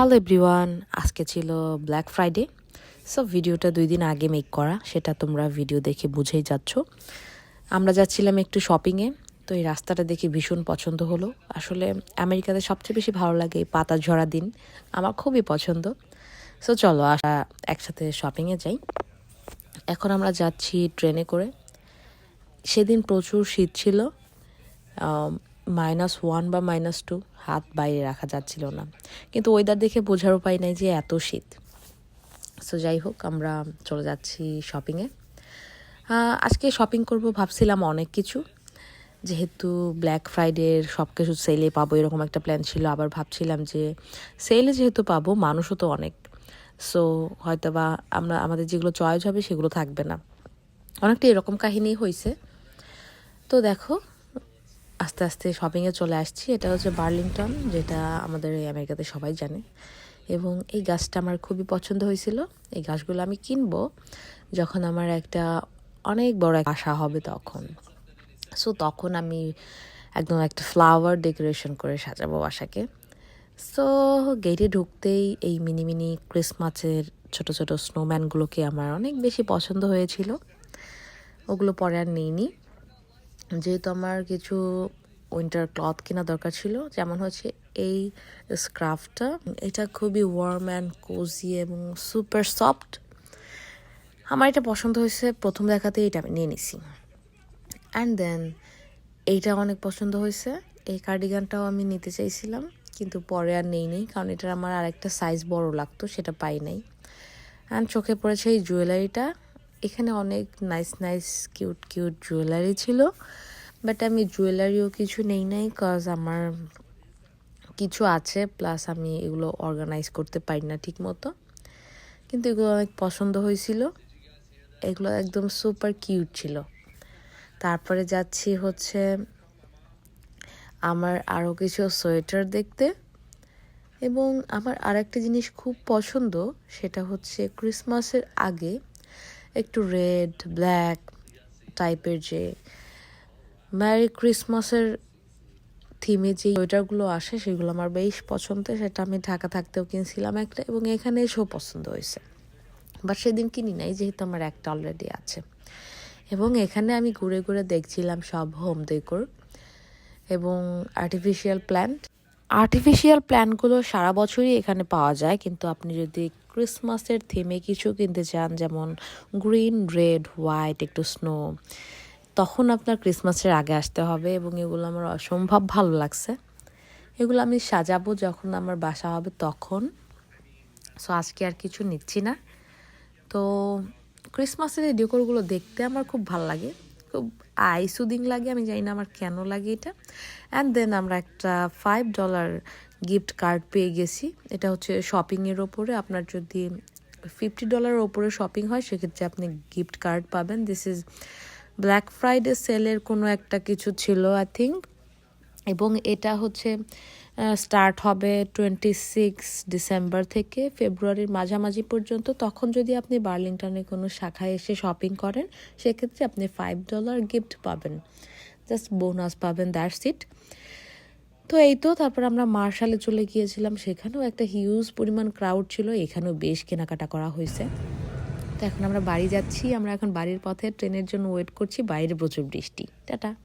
Hello everyone আজকে ছিল black Friday so ভিডিওটা দুই দিন আগে মেক করা, সেটা তোমরা ভিডিও দেখে বুঝেই যাচ্ছ। আমরা যাচ্ছিলাম একটু শপিংয়ে তো এই রাস্তাটা দেখে ভীষণ পছন্দ হলো। আসলে আমেরিকাতে সবচেয়ে বেশি ভালো লাগে এই পাতা ঝরা দিন, আমার খুবই পছন্দ। সো চলো আসা একসাথে শপিংয়ে যাই। এখন আমরা যাচ্ছি ট্রেনে করে। সেদিন প্রচুর শীত ছিল মাইনাস ওয়ান বা মাইনাস টু হাত বাইরে রাখা যাচ্ছিল না। কিন্তু ওয়েদার দেখে বোঝার উপায় নাই যে এত শীত। সো যাই হোক, আমরা চলে যাচ্ছি শপিংয়ে আজকে শপিং করব ভাবছিলাম অনেক কিছু। যেহেতু ব্ল্যাক ফ্রাইডের সব কিছু সেলে পাবো, এরকম একটা প্ল্যান ছিল। আবার ভাবছিলাম যে সেলে যেহেতু পাবো, মানুষও তো অনেক। সো হয়তো বা আমরা, আমাদের যেগুলো চয়েস হবে সেগুলো থাকবে না। অনেকটা এরকম কাহিনী হয়েছে তো দেখো আস্তে আস্তে শপিংয়ে চলে আসছি। এটা হচ্ছে বার্লিংটন, যেটা আমাদের এই আমেরিকাতে সবাই জানে। এবং এই গাছটা আমার খুবই পছন্দ হয়েছিল। এই গাছগুলো আমি কিনবো যখন আমার একটা অনেক বড় আশা হবে তখন। সো তখন আমি একদম একটা ফ্লাওয়ার ডেকোরেশন করে সাজাবো বাসাকে। সো গেটে ঢুকতেই এই মিনি মিনি ক্রিসমাসের ছোট ছোট স্নোম্যানগুলোকে আমার অনেক বেশি পছন্দ হয়েছিল। ওগুলো পরে আর নিইনি। যেহেতু আমার কিছু উইন্টার ক্লথ কেনা দরকার ছিল, যেমন হচ্ছে এই স্ক্রাফটা এটা খুবই ওয়ার্ম অ্যান্ড কোজি এবং সুপার সফট আমার এটা পছন্দ হয়েছে, প্রথম দেখাতেই এটা আমি নিয়ে নিছি। অ্যান্ড দেন এইটা অনেক পছন্দ হয়েছে, এই কার্ডিগানটাও আমি নিতে চাইছিলাম, কিন্তু পরে আর নেই নেই, কারণ এটার আমার আরেকটা সাইজ বড় লাগতো, সেটা পাই নাই। অ্যান্ড চোখে পড়েছে এই জুয়েলারিটা এখানে অনেক nice nice cute cute jewellery ছিল বাট আমি জুয়েলারিও কিছু নেই নাই কজ আমার কিছু আছে প্লাস আমি এগুলো অর্গানাইজ করতে পারি না ঠিক মতো কিন্তু এগুলো অনেক পছন্দ হয়েছিল। এগুলো একদম সুপার কিউট ছিল। তারপরে যাচ্ছি হচ্ছে আমার আরও কিছু সোয়েটার দেখতে। এবং আমার আরেকটা জিনিস খুব পছন্দ, সেটা হচ্ছে ক্রিসমাসের আগে একটু রেড ব্ল্যাক টাইপের যে ম্যারি ক্রিসমাসের থিমে যে সোয়েটারগুলো আসে, সেগুলো আমার বেশ পছন্দ, সেটা আমি ঢাকা থাকতেও কিনছিলাম একটা এবং এখানে এসেও পছন্দ হয়েছে। বাট সেদিন কিনি নাই, যেহেতু আমার একটা অলরেডি আছে। এবং এখানে আমি ঘুরে ঘুরে দেখছিলাম সব হোম ডেকোর এবং আর্টিফিশিয়াল প্ল্যান্ট আর্টিফিশিয়াল প্ল্যান্টগুলো সারা বছরই এখানে পাওয়া যায়, কিন্তু আপনি যদি ক্রিসমাসের থিমে কিছু কিনতে চান, যেমন গ্রিন রেড হোয়াইট একটু স্নো তখন আপনার ক্রিসমাসের আগে আসতে হবে এবং এগুলো আমার অসম্ভব ভালো লাগছে। এগুলো আমি সাজাবো যখন আমার বাসা হবে তখন। সো আজকে আর কিছু নিচ্ছি না। তো ক্রিসমাসের এই ডেকোরগুলো দেখতে আমার খুব ভালো লাগে। খুব আই সুদিং লাগে, আমি জানি না আমার কেন লাগে এটা। অ্যান্ড দেন আমরা একটা ফাইভ ডলার গিফট কার্ড পেয়ে গেছি। এটা হচ্ছে শপিংয়ের ওপরে। আপনার যদি ফিফটি ডলারের ওপরে শপিং হয়, সেক্ষেত্রে আপনি গিফট কার্ড পাবেন। দিস ইজ ব্ল্যাক ফ্রাইডে সেলের কোনো একটা কিছু ছিল আই থিঙ্ক এবং এটা হচ্ছে স্টার্ট হবে টোয়েন্টি সিক্স ডিসেম্বর থেকে ফেব্রুয়ারির মাঝামাঝি পর্যন্ত। তখন যদি আপনি বার্লিংটনে কোনো শাখায় এসে শপিং করেন, সেক্ষেত্রে আপনি ফাইভ ডলার গিফট পাবেন। জাস্ট বোনাস পাবেন দ্যাট সিট তো এই তো, তারপর আমরা মার্শালে চলে গিয়েছিলাম। সেখানেও একটা হিউজ পরিমাণ ক্রাউড ছিল, এখানেও বেশ কেনাকাটা করা হয়েছে। তো এখন আমরা বাড়ি যাচ্ছি, আমরা এখন বাড়ির পথে, ট্রেনের জন্য ওয়েট করছি, বাইরে প্রচুর বৃষ্টি। টাটা।